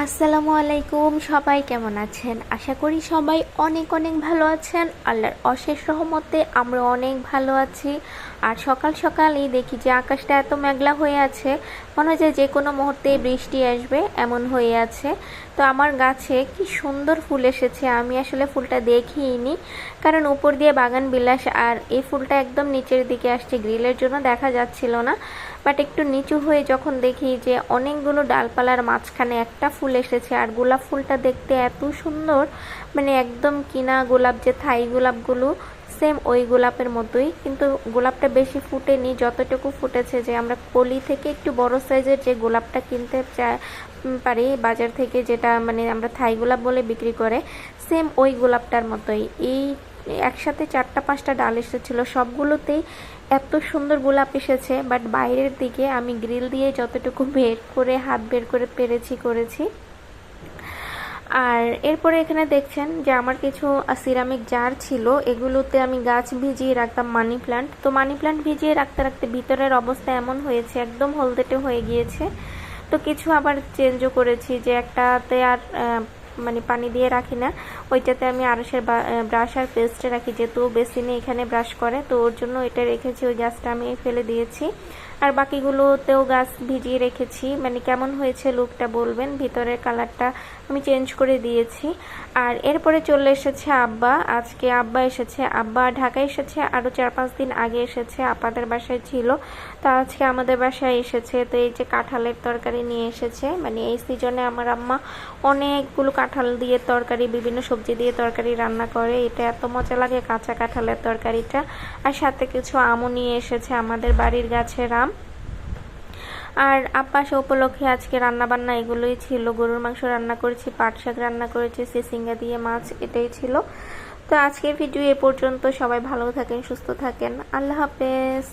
আসসালামু আলাইকুম, সবাই কেমন আছেন? আশা করি সবাই অনেক অনেক ভালো আছেন। আল্লাহর অশেষ রহমতে আমরা অনেক ভালো আছি। আর সকাল সকালই দেখি যে আকাশটা এত মেঘলা হয়ে আছে, মনে হয় যে কোনো মুহূর্তে বৃষ্টি আসবে, এমন হয়ে আছে। তো আমার গাছে কি সুন্দর ফুল এসেছে, আমি আসলে ফুলটা দেখিনি। কারণ উপর দিয়ে বাগান বিলাস, আর এই ফুলটা একদম নিচের দিকে আসছে, গ্রিলের জন্য দেখা যাচ্ছিল না। বাট একটু নিচু হয়ে যখন দেখি যে অনেকগুলো ডালপালার মাঝখানে একটা ফুল এসেছে। আর গোলাপ ফুলটা দেখতে এত সুন্দর। মানে একদম কিনা গোলাপ যে থাই গোলাপগুলো সেম ওই গোলাপের মতোই। কিন্তু গোলাপটা বেশি ফুটেনি, যতটুকু ফুটেছে যে আমরা কলি থেকে একটু বড় সাইজের যে গোলাপটা কিনতে পারি, বাজার থেকে যেটা মানে আমরা থাই গোলাপ বলে বিক্রি করে সেম ওই গোলাপটার মতোই। এই একসাথে চারটা, পাঁচটা ডাল এসেছিল। সবগুলোতেই এত সুন্দর গোলাপ এসেছে বাট বাইরের দিকে আমি গ্রিল দিয়ে যতটুকু বের করে, হাত বের করে পেরেছি, করেছি। আর এরপরে এখানে দেখছেন যে আমার কিছু সিরামিক জার ছিল, এগুলোতে আমি গাছ ভিজিয়ে রাখতাম মানি প্লান্ট তো মানি প্লান্ট ভিজিয়ে রাখতে রাখতে ভিতরের অবস্থা এমন হয়েছে, একদম হলদেটে হয়ে গিয়েছে। তো কিছু আবার চেঞ্জও করেছি যে একটাতে আর মানে পানি দিয়ে রাখি না। ওইটাতে আমি আরসের ব্রাশ আর পেস্টে রাখি। যেহেতু বেসিনে এখানে ব্রাশ করে, তো ওর জন্য এটা রেখেছি। ওই গাছটা আমি ফেলে দিয়েছি। আর বাকিগুলোতেও গাছ ভিজিয়ে রেখেছি। মানে কেমন হয়েছে লুকটা বলবেন? ভিতরের কালারটা আমি চেঞ্জ করে দিয়েছি। আর এরপরে চলে এসেছে আব্বা। আজকে আব্বা এসেছে। আব্বা ঢাকায় এসেছে। আরও চার পাঁচ দিন আগে এসেছে। আপাদের বাসায় ছিল। তো আজকে আমাদের বাসায় এসেছে। তো এই যে কাঁঠালের তরকারি নিয়ে এসেছে। মানে এই সিজনে আমার আম্মা অনেকগুলো কাঁঠাল দিয়ে তরকারি, বিভিন্ন সবজি দিয়ে তরকারি রান্না করে। এটা এত মজা লাগে কাঁচা কাঁঠালের তরকারিটা। আর সাথে কিছু আমও নিয়ে এসেছে আমাদের বাড়ির গাছের আম। আর আব্বাস উপলক্ষে আজকে রান্না বান্না এগুলোই ছিল। গরুর মাংস রান্না করেছি, পাট শাক রান্না করেছি সিসিঙ্গা দিয়ে মাছ, এটাই ছিল। তো আজকের ভিডিও এ পর্যন্ত সবাই ভালো থাকেন, সুস্থ থাকেন। আল্লাহ হাফেজ।